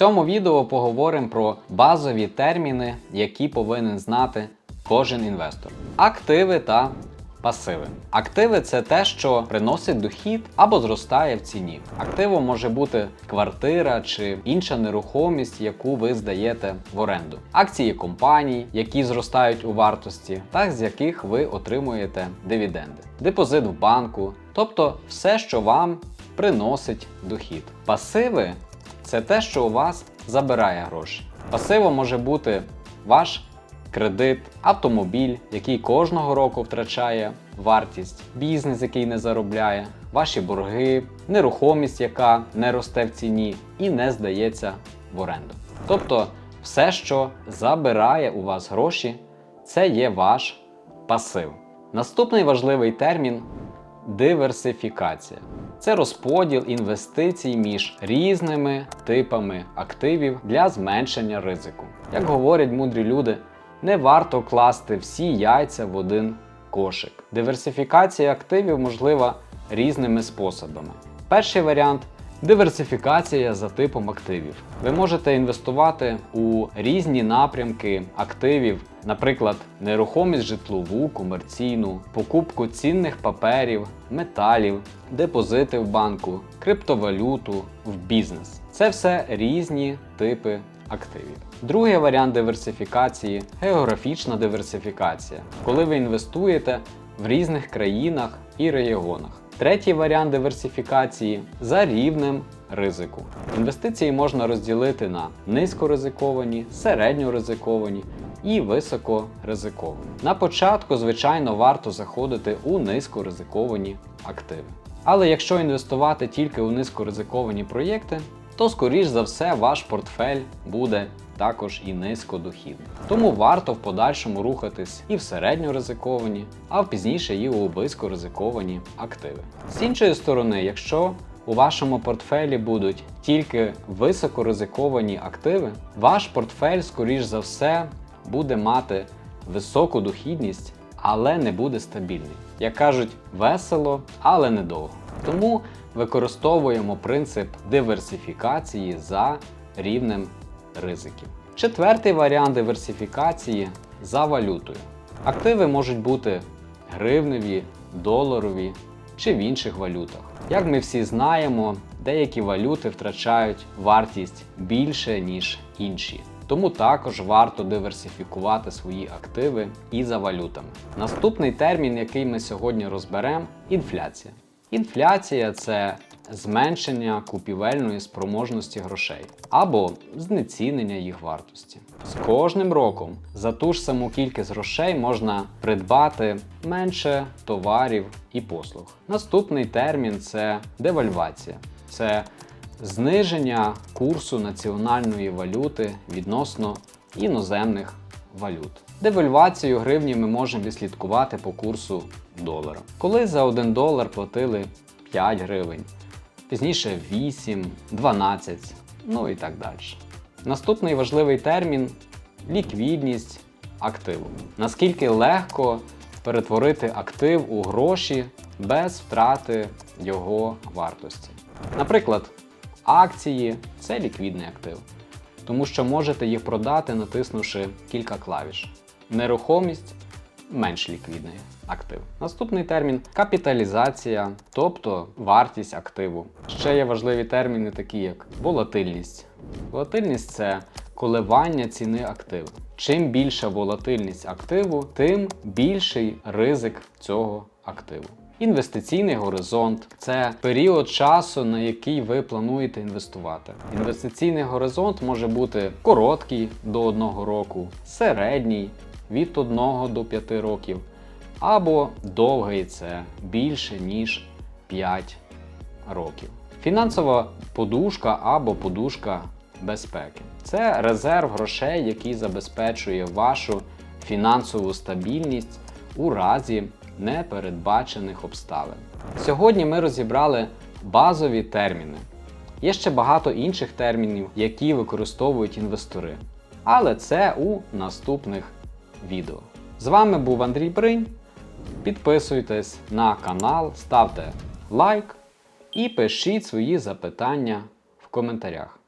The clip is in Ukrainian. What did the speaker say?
цьому відео поговоримо про базові терміни, які повинен знати кожен інвестор: активи та пасиви. Активи це те, що приносить дохід або зростає в ціні. Активом може бути квартира чи інша нерухомість, яку ви здаєте в оренду, акції компаній, які зростають у вартості, та з яких ви отримуєте дивіденди, депозит в банку, тобто все, що вам приносить дохід. Пасиви це те, що у вас забирає гроші. Пасивом може бути ваш кредит, автомобіль, який кожного року втрачає вартість, бізнес, який не заробляє, ваші борги, нерухомість, яка не росте в ціні і не здається в оренду. Тобто, все, що забирає у вас гроші, це є ваш пасив. Наступний важливий термін диверсифікація. Це розподіл інвестицій між різними типами активів для зменшення ризику. Як говорять мудрі люди, не варто класти всі яйця в один кошик. Диверсифікація активів можлива різними способами. Перший варіант диверсифікація за типом активів. Ви можете інвестувати у різні напрямки активів, наприклад, нерухомість житлову, комерційну, покупку цінних паперів, металів, депозити в банку, криптовалюту в бізнес. Це все різні типи активів. Другий варіант диверсифікації географічна диверсифікація, коли ви інвестуєте в різних країнах і регіонах. Третій варіант диверсифікації за рівнем ризику. Інвестиції можна розділити на низькоризиковані, середньоризиковані і високоризиковані. На початку, звичайно, варто заходити у низькоризиковані активи. Але якщо інвестувати тільки у низькоризиковані проєкти, то скоріш за все ваш портфель буде також і низькодохідний. Тому варто в подальшому рухатись і в середньоризиковані, а пізніше і у високоризиковані активи. З іншої сторони, якщо у вашому портфелі будуть тільки високоризиковані активи, ваш портфель, скоріш за все, буде мати високу дохідність, але не буде стабільний. Як кажуть, весело, але недовго. Тому використовуємо принцип диверсифікації за рівнем ризиків. Четвертий варіант диверсифікації за валютою. Активи можуть бути гривневі, доларові чи в інших валютах. Як ми всі знаємо, деякі валюти втрачають вартість більше, ніж інші. Тому також варто диверсифікувати свої активи і за валютами. Наступний термін, який ми сьогодні розберемо інфляція. Інфляція це зменшення купівельної спроможності грошей або знецінення їх вартості. З кожним роком за ту ж саму кількість грошей можна придбати менше товарів і послуг. Наступний термін це девальвація. Це зниження курсу національної валюти відносно іноземних валют. Девальвацію гривні ми можемо відслідкувати по курсу долара. Коли за 1 долар платили 5 гривень, пізніше 8, 12, ну і так далі. Наступний важливий термін ліквідність активу. Наскільки легко перетворити актив у гроші без втрати його вартості. Наприклад, акції це ліквідний актив, тому що можете їх продати, натиснувши кілька клавіш. Нерухомість менш ліквідний актив. Наступний термін капіталізація, тобто вартість активу. Ще є важливі терміни, такі як волатильність. Волатильність це коливання ціни активу. Чим більша волатильність активу, тим більший ризик цього активу. Інвестиційний горизонт це період часу, на який ви плануєте інвестувати. Інвестиційний горизонт може бути короткий до 1 року, середній від 1 до 5 років, або довгий це більше ніж 5 років. Фінансова подушка або подушка безпеки це резерв грошей, який забезпечує вашу фінансову стабільність у разі непередбачених обставин. Сьогодні ми розібрали базові терміни. Є ще багато інших термінів, які використовують інвестори. Але це у наступних відео. З вами був Андрій Бринь. Підписуйтесь на канал, ставте лайк і пишіть свої запитання в коментарях.